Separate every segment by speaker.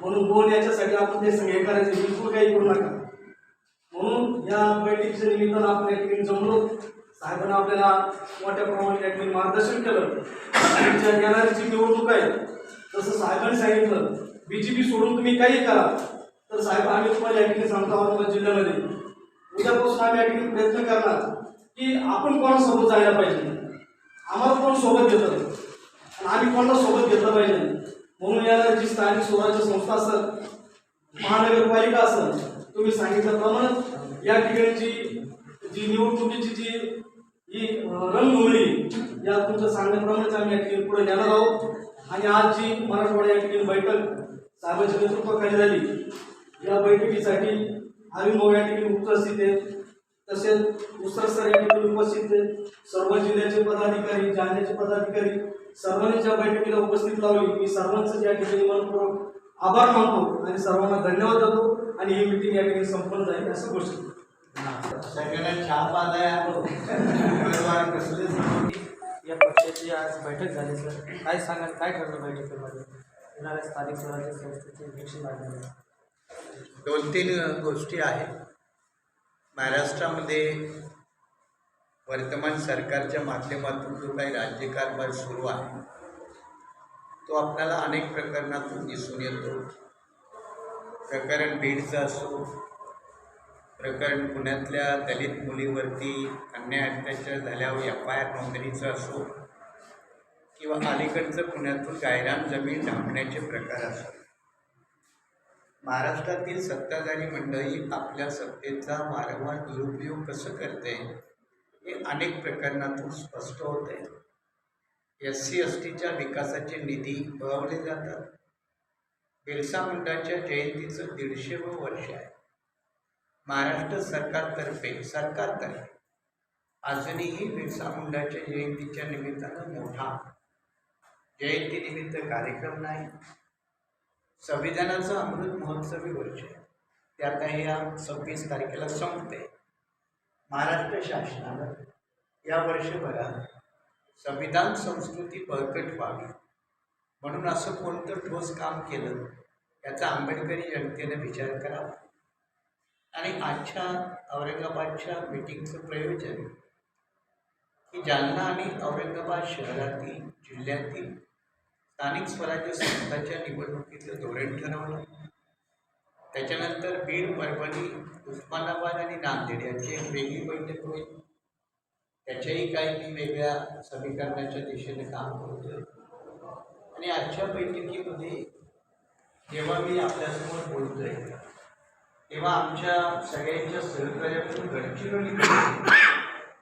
Speaker 1: म्हणून दोन याच्यासाठी आपण ते सगळे करायचे बिलकुल काही करू नका. म्हणून या बैठकीच्या निमित्तानं आपण या जमलो. साहेबांना आपल्याला मोठ्या प्रमाणात या मार्गदर्शन केलं. आणि ज्या येणारी निवडणूक आहे. जसं साहेबांनी सांगितलं बीजेपी सोडून तुम्ही काही करा. तर साहेब आम्ही तुम्हाला या सांगतो आहोत जिल्ह्यामध्ये. उद्यापासून आम्ही या प्रयत्न करणार की आपण कोणासोबत जायला पाहिजे? आम्हाला कोण सोबत घेतं? आणि आम्ही कोणाला सोबत घेतलं पाहिजे? म्हणून याला जी स्थानिक स्वराज्य संस्था असेल महानगरपालिका असेल तुम्ही सांगितल्याप्रमाणे या ठिकाणची जी निवडणुकीची जी ही रंगभूमी या तुमच्या सांगण्याप्रमाणेच आम्ही या ठिकाणी पुढे नेणार आहोत. आणि आज जी मराठवाडा या ठिकाणी बैठक साहेबांच्या नेतृत्वाखाली झाली या बैठकीसाठी आम्ही भाऊ या ठिकाणी उपस्थित आहेत. तसेच उसर सर या ठिकाणी उपस्थित आहेत. सर्व जिल्ह्याचे पदाधिकारी जालन्याचे पदाधिकारी सर्वांनी ज्या बैठकीला उपस्थित लावली. मी सर्वांचं या ठिकाणी मनपूर्वक आभार मानतो आणि सर्वांना धन्यवाद देतो आणि ही मिटिंग या ठिकाणी संपन्न झाली. असं घोषित करतो.
Speaker 2: सगळ्यांना चहा उमेदवार कसले
Speaker 3: या पक्षाची आज बैठक झाली सर. काय सांगाल? काय ठरलं बैठकीमध्ये? येणाऱ्या स्थानिक स्वराज्य संस्थेचे
Speaker 2: दोन तीन गोष्टी आहेत. महाराष्ट्रामध्ये वर्तमान सरकारच्या माध्यमातून जो काही राज्यकारभार सुरू आहे तो आपल्याला अनेक प्रकरणातून दिसून येतो. प्रकरण बीडचं असो प्रकरण पुण्यातल्या दलित मुलीवरती अन्याय अत्याचार झाल्यावर एफ आय आर नोंदणीचं असो किंवा अलीकडचं पुण्यातून गायरान जमीन ढापण्याचे प्रकार असो महाराष्ट्रातील सत्ताधारी मंडळी आपल्या सत्तेचा वारंवार दुरुपयोग कसं करते हे अनेक प्रकरणातून स्पष्ट होत. आहे एस सी एस टीच्या विकासाचे निधी बळवले जातात. बिरसा मुंडाच्या जयंतीचं दीडशेवं वर्ष आहे. महाराष्ट्र सरकारतर्फे सरकारतर्फे अजूनही बिरसा मुंडाच्या जयंतीच्या निमित्तानं मोठा जयंतीनिमित्त कार्यक्रम नाही. संविधानाचं अमृत महोत्सवी वर्ष आहे. ते आता या सव्वीस तारखेला संपते. महाराष्ट्र शासनानं या वर्षभरात संविधान संस्कृती बळकट व्हावी. म्हणून असं कोणतं ठोस काम केलं याचा आंबेडकरी जनतेनं विचार करावा. आणि आजच्या औरंगाबादच्या मिटिंगचं प्रयोजन की जालना आणि औरंगाबाद शहरातील जिल्ह्यातील स्थानिक स्वराज्य संस्थांच्या निवडणुकीचं धोरण ठरवलं. त्याच्यानंतर बीड परभणी उस्मानाबाद आणि नांदेड याची एक वेगळी बैठक होईल. त्याच्याही काही मी वेगळ्या समीकरणाच्या दिशेने काम करतोय आणि आजच्या बैठकीमध्ये जेव्हा मी आपल्यासमोर बोलतोय तेव्हा आमच्या सगळ्यांच्या सहकार्यातून गडचिरोली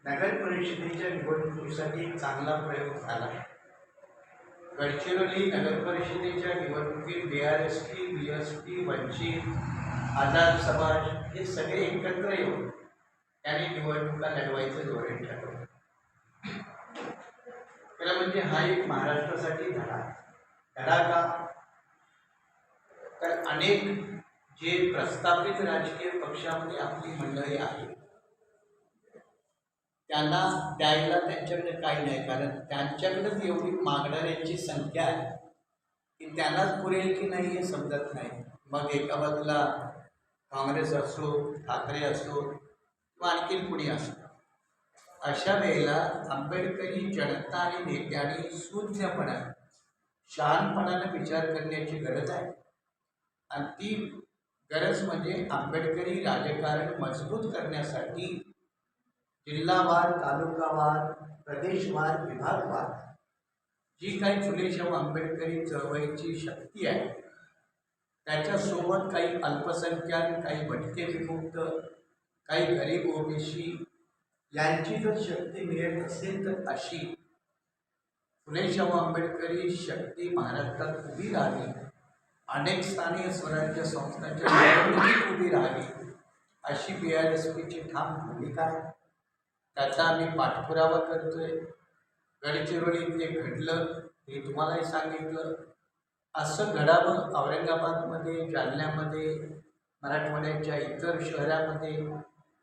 Speaker 2: नगर परिषदेच्या निवडणुकीसाठी एक चांगला प्रयोग झाला. आहे गडचिरोली नगर परिषदेच्या निवडणुकीत B R S T B S T Vanchit Azad Samaj हे सगळे एकत्र येऊन त्यांनी निवडणुका लढवायचं धोरण ठरवलं. खरं म्हणजे हा एक महाराष्ट्रासाठी धडा. धडा का? तर अनेक जे प्रस्थापित राजकीय पक्षामध्ये आपली मंडळी आहे त्यांना द्यायला त्यांच्याकडे काही नाही. कारण त्यांच्याकडेच एवढी मागणाऱ्यांची संख्या आहे की त्यांनाच पुरेल की नाही हे समजत नाही. मग एका बाजूला काँग्रेस असो ठाकरे असो किंवा आणखीन कुणी असो. अशा वेळेला आंबेडकरी जनता आणि नेत्यांनी शून्यपणा शहानपणानं विचार करण्याची गरज आहे. आणि ती गरज म्हणजे आंबेडकरी राजकारण मजबूत करण्यासाठी जिल्हावार तालुकावार प्रदेशवार विभागवार. जी काही फुलेशाहू आंबेडकरी चळवळीची शक्ती आहे त्याच्यासोबत काही अल्पसंख्याक काही भटके विमुक्त काही गरीब ओबीसी यांची जर शक्ती मिळत असेल तर अशी फुलेशाहू आंबेडकरी शक्ती महाराष्ट्रात उभी राहावी. अनेक स्थानीय स्वराज्य संस्थांच्या निवडणुकीत उभी राहावी. अशी बी आर एस पीची ठाम भूमिका आहे. त्याचा आम्ही पाठपुरावा करतोय. गडचिरोलीत जे घडलं हे तुम्हालाही सांगितलं. असं घडावं औरंगाबादमध्ये जालन्यामध्ये मराठवाड्याच्या इतर शहरामध्ये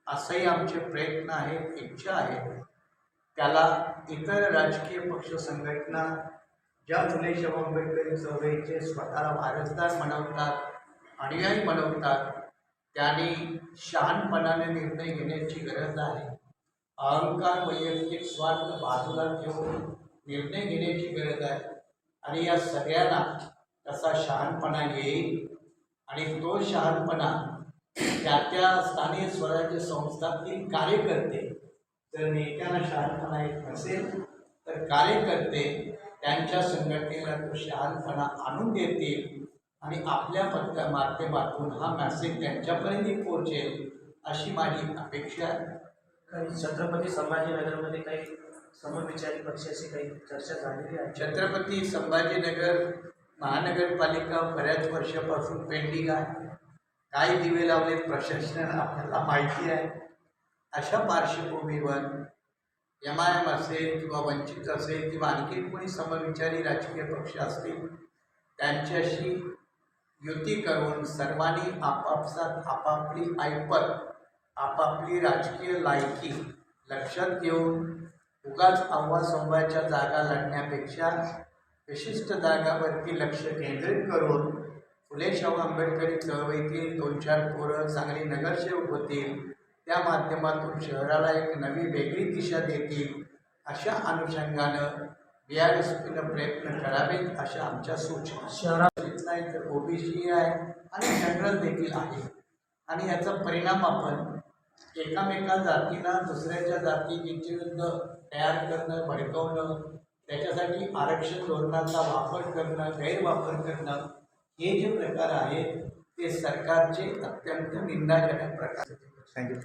Speaker 2: असंही आमचे प्रयत्न आहेत इच्छा आहेत. त्याला इतर राजकीय पक्ष संघटना ज्या फुले शाहू आंबेडकरी चळवळीचे स्वतःला वारसदार म्हणवतात अनुयायी बनवतात त्यांनी शहानपणाने निर्णय घेण्याची गरज आहे. अहंकार म्हणजे वैयक्तिक स्वार्थ बाजूला ठेवून निर्णय घेण्याची गरज आहे. आणि या सगळ्यांना कसा शहाणपणा येईल आणि तो शहाणपणा त्या त्या स्थानिक स्वराज्य संस्थातील कार्यकर्ते जर नेत्यांना शहाणपणा येत नसेल तर कार्यकर्ते त्यांच्या संघटनेला तो शहाणपणा आणून देतील आणि आपल्या पत्त्या माध्यमातून हा मॅसेज त्यांच्यापर्यंत पोहोचेल अशी माझी अपेक्षा आहे.
Speaker 3: काही छत्रपती संभाजीनगरमध्ये काही समविचारी पक्षाशी काही चर्चा झालेली आहे?
Speaker 2: छत्रपती संभाजीनगर महानगरपालिका बऱ्याच वर्षापासून पेंडिंग आहे. काय दिवे लावले प्रशासन आपल्याला माहिती आहे. अशा पार्श्वभूमीवर एम आय एम असेल किंवा वंचित असेल किंवा आणखी कोणी समविचारी राजकीय पक्ष असतील त्यांच्याशी युती करून सर्वांनी आपापसात आपापली ऐपत आपापली राजकीय लायकी लक्षात घेऊन उगाच अव्वासंवाच्या जागा लढण्यापेक्षा विशिष्ट जागावरती लक्ष केंद्रित करून फुले शाहू आंबेडकरी चळवळीतील दोन चार पोरं चांगली नगरसेवक होतील त्या माध्यमातून शहराला एक नवी वेगळी दिशा देतील अशा अनुषंगानं बी आर एस पीनं प्रयत्न करावेत अशा आमच्या सूचना.
Speaker 3: शहरात
Speaker 2: नाही तर ओबीसी आहे आणि जनरल देखील आहे. आणि याचा परिणाम आपण एकामेका जातीला दुसऱ्याच्या जातीची विरुद्ध तयार करणं भडकवणं त्याच्यासाठी आरक्षण धोरणाचा वापर करणं गैरवापर करणं हे जे प्रकार आहेत ते सरकारचे अत्यंत निंदाजनक प्रकार.
Speaker 4: थँक्यू?